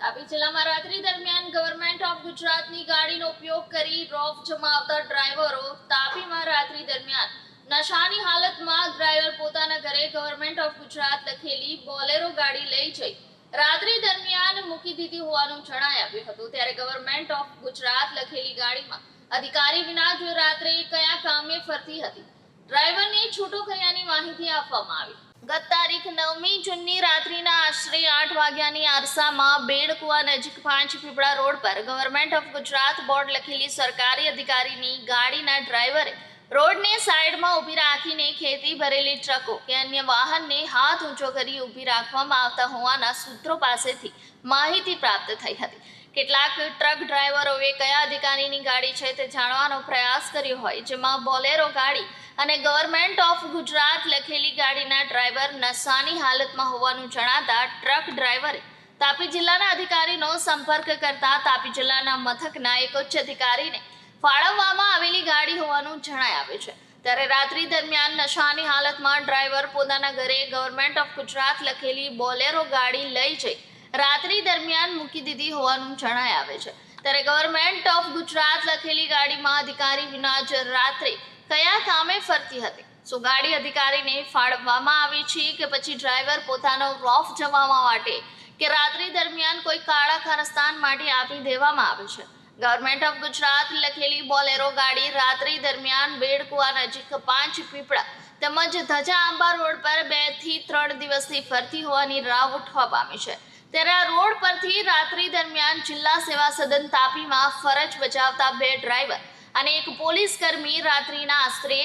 તાપી જિલ્લામાં રાત્રિ દરમિયાન ગવર્મેન્ટ ઓફ ગુજરાતની ગાડીનો ઉપયોગ કરી રોફ જમાવતા ડ્રાઈવરો તાપીમાં રાત્રિ દરમિયાન. નશાની હાલતમાં ડ્રાઈવર પોતાના ઘરે ગવર્મેન્ટ ઓફ ગુજરાત લખેલી બોલેરો ગાડી લઈ જઈ. રાત્રિ દરમિયાન મૂકી દીધી હોવાનું જણાઈ આવ્યું હતું. ત્યારે ગવર્મેન્ટ ઓફ ગુજરાત લખેલી ગાડીમાં અધિકારી વિના જો રાત્રે કયા કામે ફરતી હતી. ડ્રાઈવરને છૂટો કર્યાની માહિતી આપવામાં આવી. ગત તારીખ નવમી જૂનની રાત્રિના આશરે આઠ વાગ્યાની આરસામાં બેડકુવા નજીક પાંચ પીપળા રોડ પર ગવર્મેન્ટ ઓફ ગુજરાત બોર્ડ લખેલી સરકારી અધિકારીની ગાડીના ડ્રાઈવરે રોડને સાઈડમાં ઊભી રાખીને ખેતી ભરેલી ટ્રકો કે અન્ય વાહનને હાથ ઊંચો કરી ઊભી રાખવામાં આવતા હોવાના સૂત્રો પાસેથી માહિતી પ્રાપ્ત થઈ હતી. કેટલાક ટ્રક ડ્રાઈવરોએ કયા અધિકારીની ગાડી છે તે જાણવાનો પ્રયાસ કર્યો હોય, જેમાં બોલેરો ગાડી અને ગવર્મેન્ટ ઓફ ગુજરાત લખેલી ગાડીના ડ્રાઈવર નશાની હાલતમાં હોવાનું જણાતા ટ્રક ડ્રાઈવરે તાપી જિલ્લાના અધિકારીનો સંપર્ક કરતા તાપી જિલ્લાના મથકના એક ઉચ્ચ અધિકારીને ફાળવવામાં આવેલી ગાડી હોવાનું જણાય આવે છે. ત્યારે રાત્રિ દરમિયાન નશાની હાલતમાં ડ્રાઈવર પોતાના ઘરે ગવર્મેન્ટ ઓફ ગુજરાત લખેલી બોલેરો ગાડી લઈ જઈ રાત્રિ દરમિયાન મૂકી દીધી હોવાનું જણાય આવે છે. ત્યારે ગવર્મેન્ટ ઓફ ગુજરાત લખેલી ગાડીમાં અધિકારી વિના રાત્રે કયા કામે ફરતી હતી? સો ગાડી અધિકારીને ફાળવવામાં આવી છે કે પછી ડ્રાઈવર પોતાનો રોફ જમાવવા માટે કે રાત્રિ દરમિયાન કોઈ કાળા કારસ્તાન માટે આપી દેવામાં આવે છે. ગવર્મેન્ટ ઓફ ગુજરાત લખેલી બોલેરો ગાડી રાત્રિ દરમિયાન બેડકુવા નજીક પાંચ પીપળા તેમજ ધજા આંબા રોડ પર બેથી ત્રણ દિવસથી ફરતી હોવાની રાવ ઉઠવા પામી છે. ત્યારે આ રોડ પરથી રાત્રિ દરમિયાન જિલ્લા સેવા સદન તાપીમાં ફરજ બજાવતા બે ડ્રાઈવર અને એક પોલીસ કર્મી રાત્રિના આશરે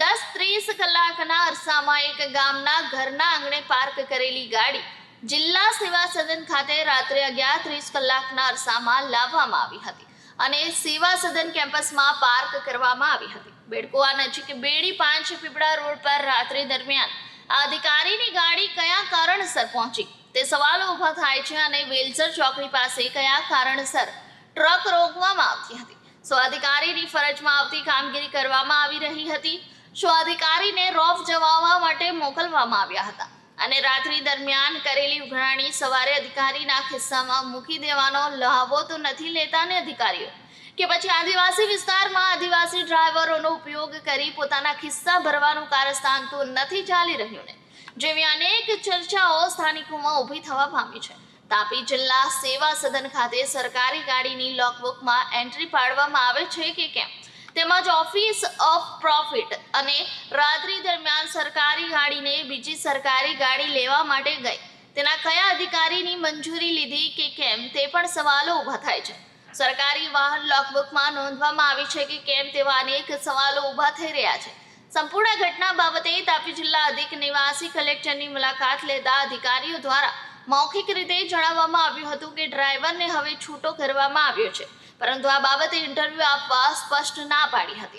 દસ ત્રીસ કલાકના અરસામાં એક ગામના ઘરના આંગણે પાર્ક કરેલી ગાડી જિલ્લા સેવા સદન ખાતે રાત્રે અગિયાર ત્રીસ કલાકના અરસામાં લાવવામાં આવી હતી અને સેવા સદન કેમ્પસમાં પાર્ક કરવામાં આવી હતી. બેડકુવા નજીક બેડી પાંચ પીપળા રોડ પર રાત્રિ દરમિયાન આ અધિકારીની ગાડી કયા કારણસર પહોંચી? તે સવાલો ઊભા થાય છે અને વેલસર ચોકડી પાસે કયા કારણસર ટ્રક રોકવામાં આવતી હતી? સો અધિકારીની ફરજમાં આવતી કામગીરી કરવામાં આવી રહી હતી. સો અધિકારીને રોફ જવાવવા માટે મોકલવામાં આવ્યા હતા અને રાત્રિ દરમિયાન કરેલી ઉઘરાણી સવારે અધિકારીના ખિસ્સામાં મૂકી દેવાનો લહાવો તો નથી લેતા ને અધિકારીઓ? કે પછી આદિવાસી વિસ્તારમાં આદિવાસી ડ્રાઈવરોનો ઉપયોગ કરી પોતાના ખિસ્સા ભરવાનું કારસ્તાન તો નથી ચાલી રહ્યું ને? જેવી અનેક ચર્ચાઓ સ્થાનિકોમાં ઊભી થવા પામી છે. તાપી જિલ્લા સેવા સદન ખાતે સરકારી ગાડીની લોકબુકમાં એન્ટ્રી પાડવામાં આવે છે કે કેમ? તેમજ ઓફિસ ઓફ પ્રોફિટ અને રાત્રિ દરમિયાન સરકારી ગાડીને બીજી સરકારી ગાડી લેવા માટે ગઈ. તેના કયા અધિકારીની મંજૂરી લીધી કે કેમ તે પણ સવાલો ઊભા થાય છે. સરકારી વાહન લોકબુકમાં નોંધવામાં આવી છે કે કેમ તેવા અનેક સવાલો ઊભા થઈ રહ્યા છે. સંપૂર્ણ ઘટના બાબતે તાપી જિલ્લા અધિક નિવાસી કલેક્ટરની મુલાકાત લેતા અધિકારીઓ દ્વારા મૌખિક રીતે જણાવવામાં આવ્યું હતું કે ડ્રાઈવરને હવે છૂટો કરવામાં આવ્યો છે. પરંતુ આ બાબતે ઇન્ટરવ્યૂ આપવા સ્પષ્ટ ના પાડી હતી.